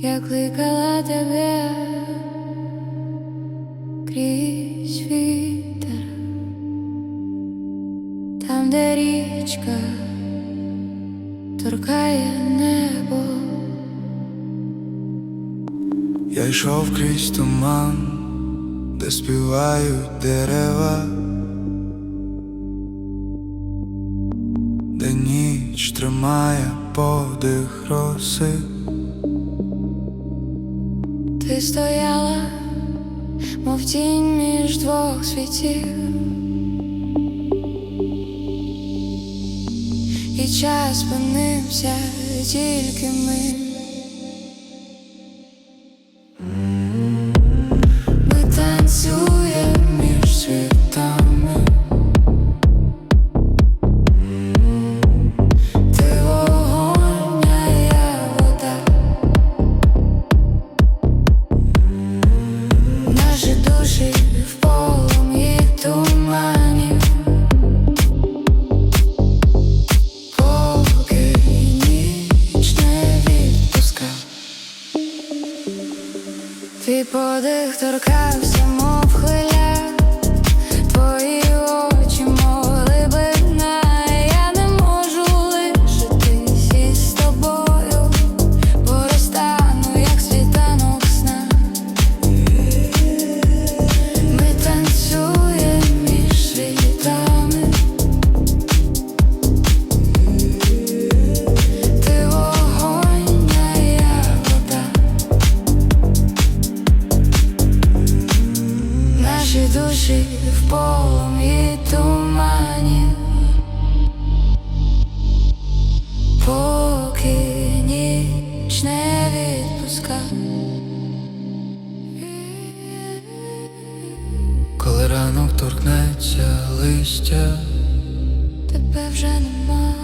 Я кликала тебе крізь вітер, там, де річка торкає небо, Я йшов крізь туман, де співають дерева, де ніч тримає подих роси. Ти стояла, мов тінь між двох світів, і час спинився тільки ми. Подих торкався, мов душі в полум'ї тумані. Поки ніч не відпуска. Коли ранок торкнеться листя, Тебе вже нема.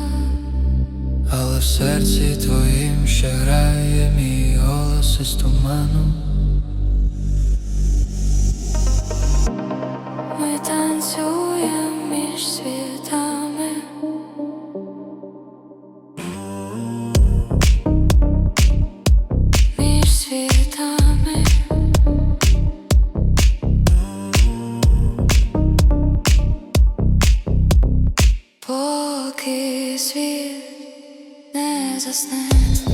але в серці твоїм ще грає мій голос із туману. Ми між світами. Між світами. Поки світ не засне.